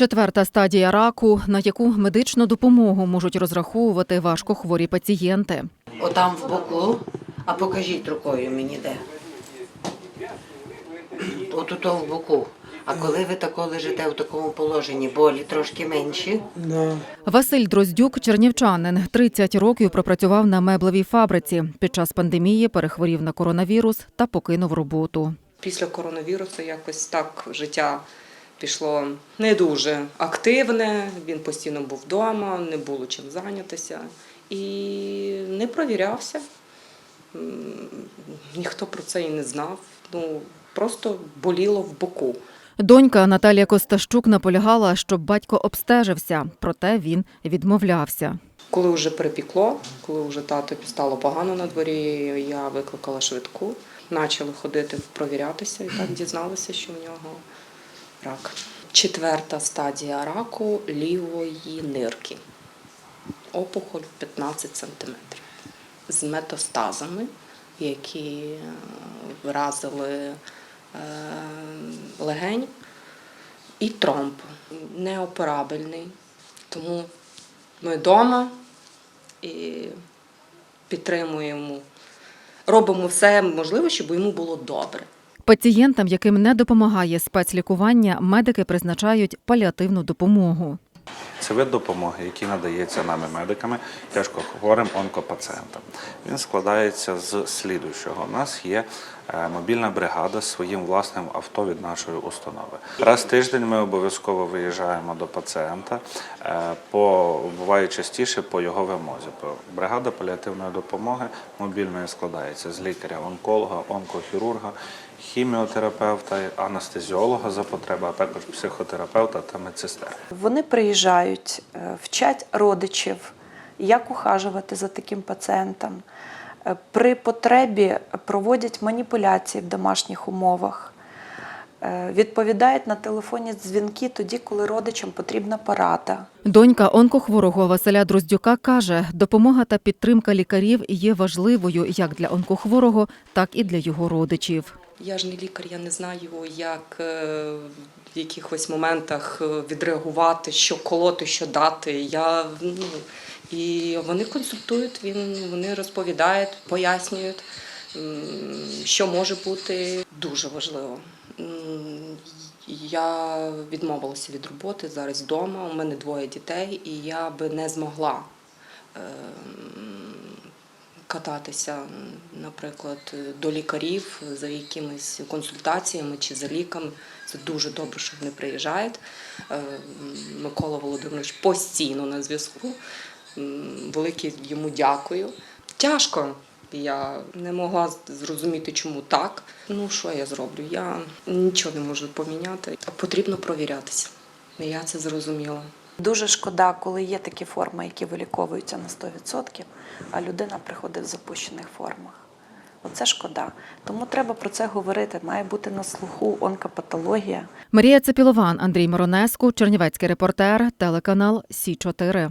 Четверта стадія раку, на яку медичну допомогу можуть розраховувати важкохворі пацієнти. Отам в боку, а покажіть рукою мені де. От ото в боку. А коли ви тако лежите в такому положенні, болі трошки менші, Да. Василь Дроздюк, чернівчанин, 30 років пропрацював на меблевій фабриці. Під час пандемії перехворів на коронавірус та покинув роботу. Після коронавірусу якось так життя пішло не дуже активне. Він постійно був вдома, не було чим зайнятися і не провірявся. Ніхто про це і не знав. Ну просто боліло в боку. Донька Наталія Костащук наполягала, щоб батько обстежився, проте він відмовлявся. Коли вже перепікло, коли вже тато стало погано на дворі, я викликала швидку, почали ходити провірятися і так дізналися, що в нього рак. Четверта стадія раку лівої нирки. Опухоль 15 см з метастазами, які е, вразили е, легень і тромб. Неоперабельний. Тому ми вдома і підтримуємо, робимо все можливе, щоб йому було добре. Пацієнтам, яким не допомагає спецлікування, медики призначають паліативну допомогу. Це вид допомоги, який надається нами медиками тяжкохворим онкопацієнтам. Він складається з слідуючого. У нас є е, мобільна бригада з своїм власним авто від нашої установи. Раз в тиждень ми обов'язково виїжджаємо до пацієнта, е, по буває частіше по його вимозі. Бригада паліативної допомоги мобільної складається з лікаря-онколога, онкохірурга, хіміотерапевта, анестезіолога за потреби, а також психотерапевта та медсестер. Вони приїжджають, е, вчать родичів, як ухажувати за таким пацієнтом. Е, При потребі проводять маніпуляції в домашніх умовах, Е, відповідають на телефонні дзвінки тоді, коли родичам потрібна порада. Донька онкохворого Василя Дроздюка каже, допомога та підтримка лікарів є важливою як для онкохворого, так і для його родичів. Я ж не лікар, я не знаю, як е, в якихось моментах е, відреагувати, що колоти, що дати. Я, ну, і вони консультують, він, вони розповідають, пояснюють, що може бути дуже важливо. Я відмовилася від роботи зараз вдома. У мене двоє дітей, і я би не змогла ем, кататися, наприклад, до лікарів за якимись консультаціями чи за ліками. Це дуже добре, що вони приїжджають. Е, Микола Володимирович постійно на зв'язку. Велике йому дякую. Тяжко. Я не могла зрозуміти, чому так. Ну, що я зроблю? Я нічого не можу поміняти. Потрібно провірятися. Я це зрозуміла. Дуже шкода, коли є такі форми, які виліковуються на 100%, а людина приходить в запущених формах. Оце шкода. Тому треба про це говорити. Має бути на слуху онкопатологія. Марія Цепілован, Андрій Моронеску, Чернівецький репортер, телеканал Сі 4